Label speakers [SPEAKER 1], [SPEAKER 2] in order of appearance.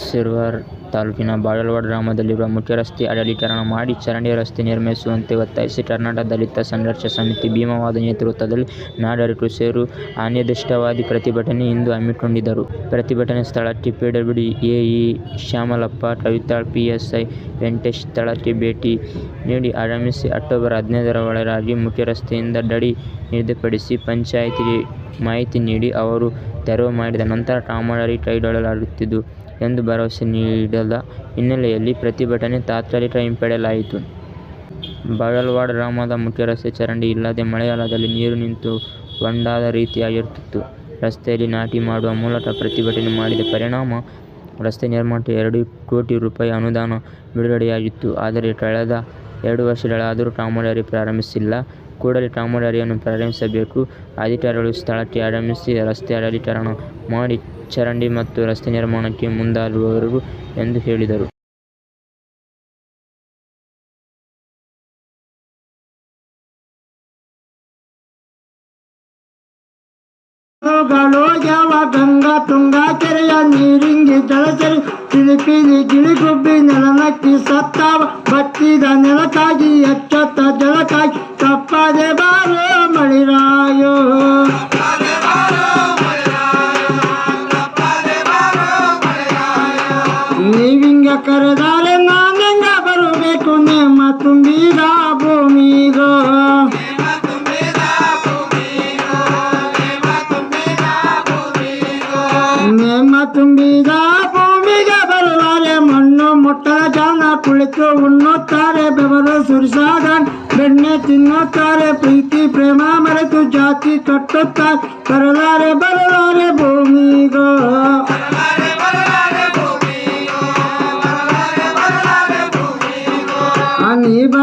[SPEAKER 1] ಸಿರ್ವಾರ್ ತಾಲೂಕಿನ ಬಾಳಲ್ವಾಡ್ ಗ್ರಾಮದಲ್ಲಿರುವ ಮುಖ್ಯ ರಸ್ತೆ ಅಗಲೀಕರಣ ಮಾಡಿ ಚರಂಡಿ ರಸ್ತೆ ನಿರ್ಮಿಸುವಂತೆ ಒತ್ತಾಯಿಸಿ ಕರ್ನಾಟಕ ದಲಿತ ಸಂಘರ್ಷ ಸಮಿತಿ ಭೀಮವಾದ ನೇತೃತ್ವದಲ್ಲಿ ನಾಡಾರಿ ಸೇರು ಅನಿರ್ದಿಷ್ಟವಾದಿ ಪ್ರತಿಭಟನೆ ಇಂದು ಹಮ್ಮಿಕೊಂಡಿದ್ದರು. ಪ್ರತಿಭಟನೆ ಸ್ಥಳಕ್ಕೆ PWD AE Shyamalappa, Kavital, PSI Venkatesh ಸ್ಥಳಕ್ಕೆ ಭೇಟಿ ನೀಡಿ ಆಗಮಿಸಿ ಅಕ್ಟೋಬರ್ ಹದಿನೈದರ ಒಳಗಾಗಿ ಮುಖ್ಯ ರಸ್ತೆಯಿಂದ ಡಡಿ ನಿಗದಿಪಡಿಸಿ ಪಂಚಾಯಿತಿಗೆ ಮಾಹಿತಿ ನೀಡಿ ಅವರು ತೆರವು ಮಾಡಿದ ನಂತರ ಕಾಮಗಾರಿ ಕೈಗೊಳ್ಳಲಾಗುವುದು ಎಂದು ಭರವಸೆ ನೀಡದ ಹಿನ್ನೆಲೆಯಲ್ಲಿ ಪ್ರತಿಭಟನೆ ತಾತ್ಕಾಲಿಕ ಹಿಂಪಡೆಯಲಾಯಿತು. ಬಾಗಲವಾಡ ಗ್ರಾಮದ ಮುಖ್ಯ ರಸ್ತೆ ಚರಂಡಿ ಇಲ್ಲದೆ ಮಳೆಗಾಲದಲ್ಲಿ ನೀರು ನಿಂತು ಹೊಂಡದ ರೀತಿಯಾಗಿರುತ್ತಿತ್ತು. ರಸ್ತೆಯಲ್ಲಿ ನಾಟಿ ಮಾಡುವ ಮೂಲಕ ಪ್ರತಿಭಟನೆ ಮಾಡಿದ ಪರಿಣಾಮ ರಸ್ತೆ ನಿರ್ಮಾಣಕ್ಕೆ ಎರಡು ಕೋಟಿ ರೂಪಾಯಿ ಅನುದಾನ ಬಿಡುಗಡೆಯಾಗಿತ್ತು. ಆದರೆ ಕಳೆದ ಎರಡು ವರ್ಷಗಳಾದರೂ ಕಾಮಗಾರಿ ಪ್ರಾರಂಭಿಸಿಲ್ಲ. ಕೂಡಲೇ ಕಾಮಗಾರಿಯನ್ನು ಪ್ರಾರಂಭಿಸಬೇಕು. ಅಧಿಕಾರಿಗಳು ಸ್ಥಳಕ್ಕೆ ಆಗಮಿಸಿ ರಸ್ತೆ ಅಗಲೀಕರಣ ಮಾಡಿ ಚರಂಡಿ ಮತ್ತು ರಸ್ತೆ ನಿರ್ಮಾಣಕ್ಕೆ ಮುಂದಾಗುವರು ಎಂದು ಹೇಳಿದರು.
[SPEAKER 2] ಗಳು ಗಂಗಾ ತುಂಗಾ ಕೆರೆಯ ನೀರಿಂಗಿ ಜಲಚರಿ ಪಿಲಿಪಿಲಿ ಗಿಳಿಗುಬ್ಬಿ ನೆಲನಕ್ಕಿ ಸತ್ತಾವ ಬತ್ತಿದ ನೆಲಕ್ಕಾಗಿ ಎಚ್ಚೊತ್ತ ಜಲಕ್ಕಾಗಿ ತಪ್ಪದೆ ಬಾರೋ ಮಳಿರಾಯೋ ನೀವಿಂಗ ಕರೆದಾರೆ ತುಂಬಿದ ಭೂಮಿಗೆ ಬರುತ್ತಾರೆ ಮಣ್ಣು ಮುಟ್ಟದ ಜನ ಕುಳಿತು ಉಣ್ಣುತ್ತಾರೆ ಬೆವರು ಸುರಿಸಾದ ಬೆಣ್ಣೆ ತಿನ್ನುತ್ತಾರೆ ಪ್ರೀತಿ ಪ್ರೇಮ ಮರೆತು ಜಾತಿ ಕಟ್ಟುತ್ತಾರೆ ಬರಲಾರೆ ಬರಲಾರೆ ಭೂಮಿಗೋ ಆ ನೀ ಬ